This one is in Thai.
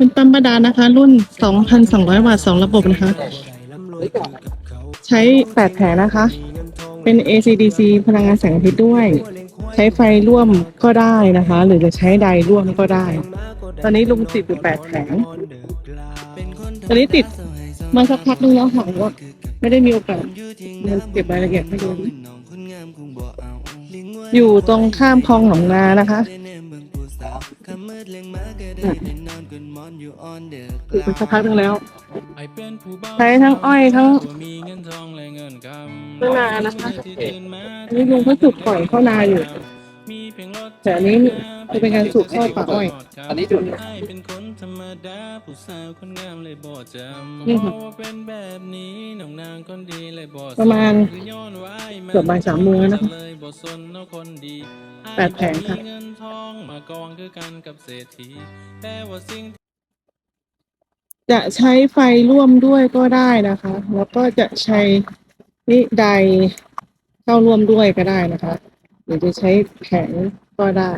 เป็นปั๊มบาดาลนะคะ รุ่น 2,200 วัตต์2ระบบนะคะ ใช้ 8 แผงนะคะ เป็น ACDC พลังงานแสงอาทิตย์ด้วย ใช้ไฟร่วมก็ได้นะคะ หรือจะใช้ใดร่วมก็ได้ ตอนนี้ลุงติดอยู่ 8 แผง ตอนนี้ติดมาสักพักนึงแล้วค่ะว่าไม่ได้มีโอกาสเดินเก็บรายละเอียดให้ดูอยู่ตรงข้ามคลองหนองนานะคะ อะติดมาสักพักนึงแล้ว ใช้ทั้งอ้อยทั้งเวลานะคะ อันนี้ลุงเขาสูบปล่อยเข้านาอยู่ แต่อันนี้จะเป็นการสูบเข้าป่าอ้อย อันนี้จุดเป็นคนธรรมดาผู้สาวคนงามเลยบ่จำนี่ค่ะว่าเป็นแบบนี้น้องนางคนดีเลยบ่ประมาณคือย้อนไว้เกือบบ่ายสามโมงแล้วนะคะเลย บ่สนเอาคนดีแปดแผงค่ะ มีเงินทองมากองคือกันกับเศรษฐีแต่ว่าสิ่ง จะใช้ไฟร่วมด้วยก็ได้นะคะ แล้วก็จะใช้นิไดเข้าร่วมด้วยก็ได้นะคะ หรือจะใช้แผงก็ได้